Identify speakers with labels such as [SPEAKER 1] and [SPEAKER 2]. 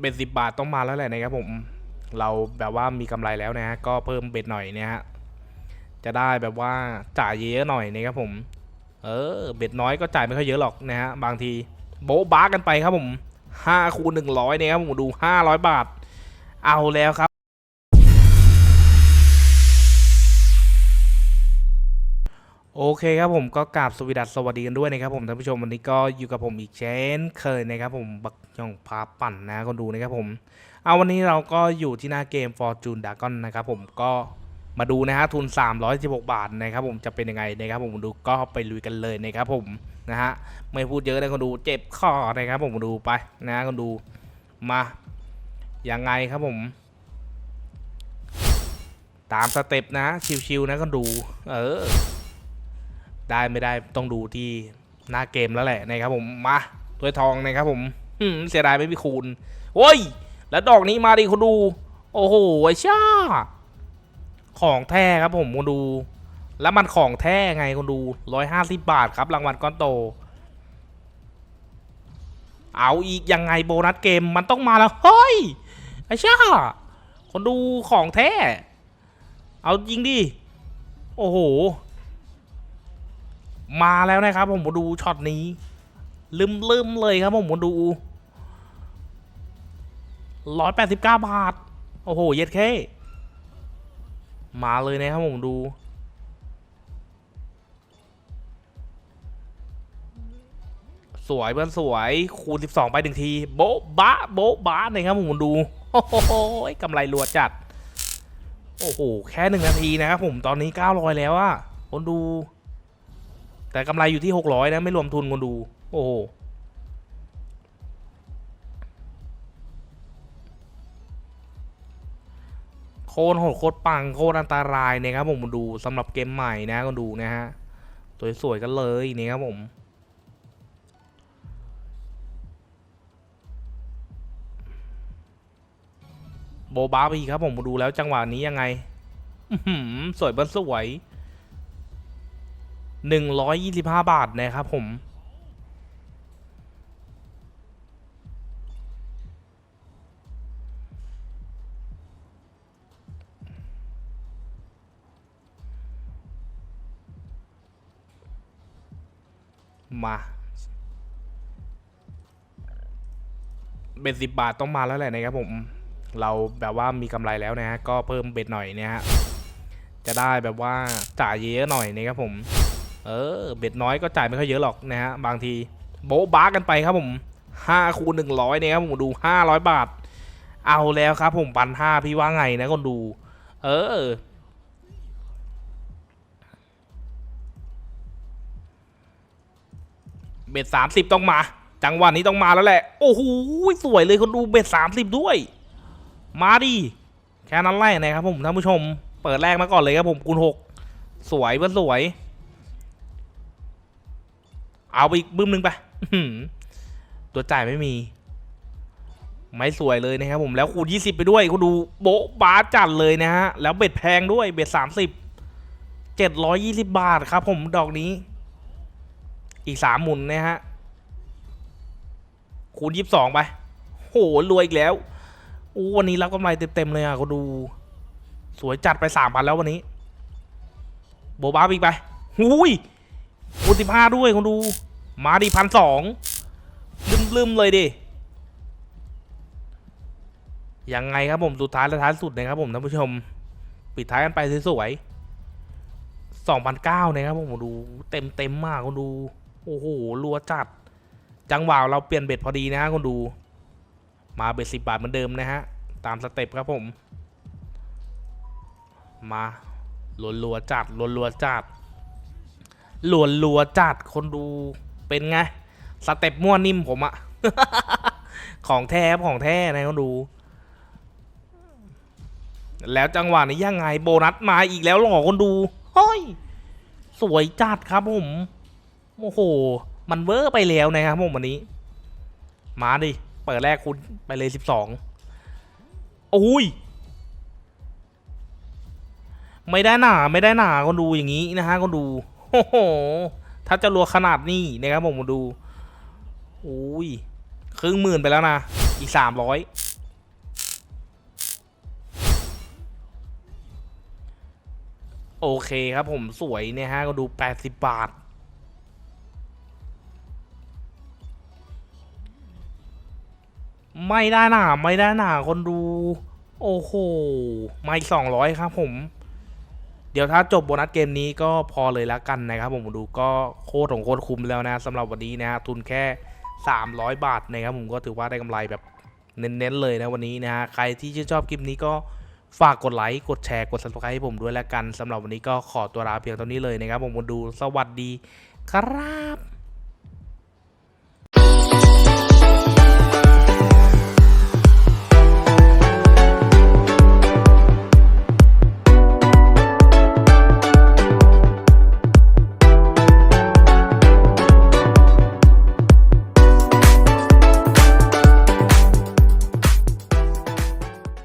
[SPEAKER 1] เบ็ดสิบบาทต้องมาแล้วแหละนะครับผม เราแบบว่ามีกำไรแล้วนะฮะก็เพิ่มเบ็ดหน่อยเนี่ยฮะจะได้แบบว่าจ่ายเยอะหน่อยนะครับผม เออเบ็ดน้อยก็จ่ายไม่ค่อยเยอะหรอกนะฮะบางทีโบ๊ะบ้ากันไปครับผมห้าคูณหนึ่งร้อยเนี่ยครับผมดูห้าร้อยบาท เอาแล้วครับ โอเคครับผมก็กราบสวสดัสสวัสดีกันด้วยนะครับผมท่านผู้ชมวันนี้ก็อยู่กับผมอีกเช่นเคยนะครับผมบักย่องพาปั่นนะคนดูนะครับผมเอาวันนี้เราก็อยู่ที่หน้าเกม Fortune Dragon นะครับผมก็มาดูนะฮะทุน 316 บาทนะครับผมจะเป็นยังไงนะครับผมดูก็ไปลุยกันเลยนะครับผมนะฮะไม่พูดเยอะเลยคนดูเจ็บคอนะครับผมดูไปนะคนดูมายังไงครับผม ตามสเต็ปนะชิวๆนะคนดู เออ ได้ไม่ได้ต้องดูที่หน้าเกมแล้วแหละนะครับผมมาถ้วยทองนะครับผมเสียดายไม่มีคูณโอ้ย แล้วดอกนี้มาดิคุณดู โอ้โหไอ้ช่าของแท้ครับผมคุณดู แล้วมันของแท้ไงคุณดูร้อยห้าสิบบาทครับรางวัลก้อนโต เอาอีกยังไงโบนัสเกมมันต้องมาแล้ว เฮ้ยไอ้ช่าคนดูของแท้ เอาจริงดิ โอ้โห มาแล้วนะครับผมมาดูช็อตนี้ลืมลืมเลยครับผมมาดูร้อยแปดสิบเก้าบาท โอ้โห เย็ดแค่มาเลยนะครับผมดูสวยเพื่อนสวย คูณ 12 ไปหนึ่งที โบ๊ะบะโบ๊ะบะเลยครับผมดู โอ้โหกำไรรัวจัด โอ้โห แค่หนึ่งนาทีนะครับผมตอนนี้ 900 แล้วอะคนดู แต่กำไรอยู่ที่ 600 นะ ไม่รวมทุนคนดู โอ้โห โคตรโหดโคตรปังโคตรอันตรายนะครับผมดูสำหรับเกมใหม่นะคนดูนะฮะ สวยๆกันเลยนี่ครับผมโบบาไปอีกครับผมดูแล้วจังหวะนี้ยังไงสวยเบิ้ลสวย หนึ่งร้อยยี่สิบห้าบาทนะครับผม มาเบ็ดสิบบาทต้องมาแล้วแหละนะครับผม เราแบบว่ามีกำไรแล้วนะฮะก็เพิ่มเบ็ดหน่อยเนี่ยฮะจะได้แบบว่าจ่ายเยอะหน่อยนะครับผม เออเบ็ดน้อยก็จ่ายไม่ค่อยเยอะหรอกนะฮะบางทีโบ๊ะบ้ากันไปครับผมห้าคูณหนึ่งร้อยเนี่ยครับผมดูห้าร้อยบาท เอาแล้วครับผมปันห้าพี่ว่าไงนะคนดู เออเบ็ดสามสิบต้องมา จังหวะนี้ต้องมาแล้วแหละ โอ้โหสวยเลยคนดูเบ็ดสามสิบด้วย มาดิแค่นั้นแหละนะครับผมท่านผู้ชม เปิดแรกมาก่อนเลยครับผมคูณหกสวยเพื่อนสวย เอาไปอีกบึ้มหนึ่งไปอื้อหือตัวจ่ายไม่มี ไม่สวยเลยนะครับผมแล้วคูณยี่สิบไปด้วยคุณดูโบ๊ะบาจัดเลยนะฮะ แล้วเบ็ดแพงด้วยเบ็ดสามสิบเจ็ดร้อยยี่สิบบาทครับผมดอกนี้ อีกสามหมุนนะฮะคูณยี่สิบสองไปโหรวยอีกแล้วอู้วันนี้รับกำไรเต็มๆเลยอะเขาดู สวยจัดไปสามพันแล้ววันนี้ โบบาอีกไปหุย คูณสิบห้าด้วยคนดู มาดิพันสองลืมๆเลยดิยังไงครับผมสุดท้ายและท้ายสุดนะครับผมท่านผู้ชม ปิดท้ายกันไปสวยๆสองพันเก้านะครับผมดูเต็มเต็มมากคนดูโอ้โหรัวจัด จังหวะเราเปลี่ยนเบ็ดพอดีนะฮะคนดู มาเบ็ดสิบบาทเหมือนเดิมนะฮะ ตามสเต็ปครับผม มาลวนรัวๆจัดลวนรัวๆจัด หลวนรัวจัดคนดูเป็นไง สเต็ปมั่วนิ่มผมอะของแท้ของแท้นะคนดู แล้วจังหวะนี้ยังไง โบนัสมาอีกแล้วหรอคนดูเฮ้ยสวยจัดครับผมโอ้โห มันเวอร์ไปแล้วนะครับผมวันนี้ มาดิ เปิดแรกคุณไปเลยสิบสองโอ้ย ไม่ได้หนาไม่ได้หนาคนดูอย่างนี้นะฮะคนดู โอ้โห ถ้าจะรัวขนาดนี้นะครับผมมาดูอุ้ยครึ่งหมื่นไปแล้วนะ อีกสามร้อยโอเคครับผมสวยเนี่ยฮะก็ดูแปดสิบาท ไม่ได้หนาไม่ได้หนาคนดู โอ้โห ไม่สองร้อยครับผม เดี๋ยวถ้าจบโบนัสเกมนี้ก็พอเลยแล้วกันนะครับผมดูก็โคตรของโคตรคุ้มแล้วนะสำหรับวันนี้นะทุนแค่ 300 บาทนะครับผมก็ถือว่าได้กำไรแบบเน้นๆเลยนะวันนี้นะฮะใครที่ชื่นชอบคลิปนี้ก็ฝากกดไลค์กดแชร์กด subscribe ให้ผมด้วยแล้วกันสำหรับวันนี้ก็ขอตัวลาเพียงเท่านี้เลยนะครับผมดูสวัสดีครับ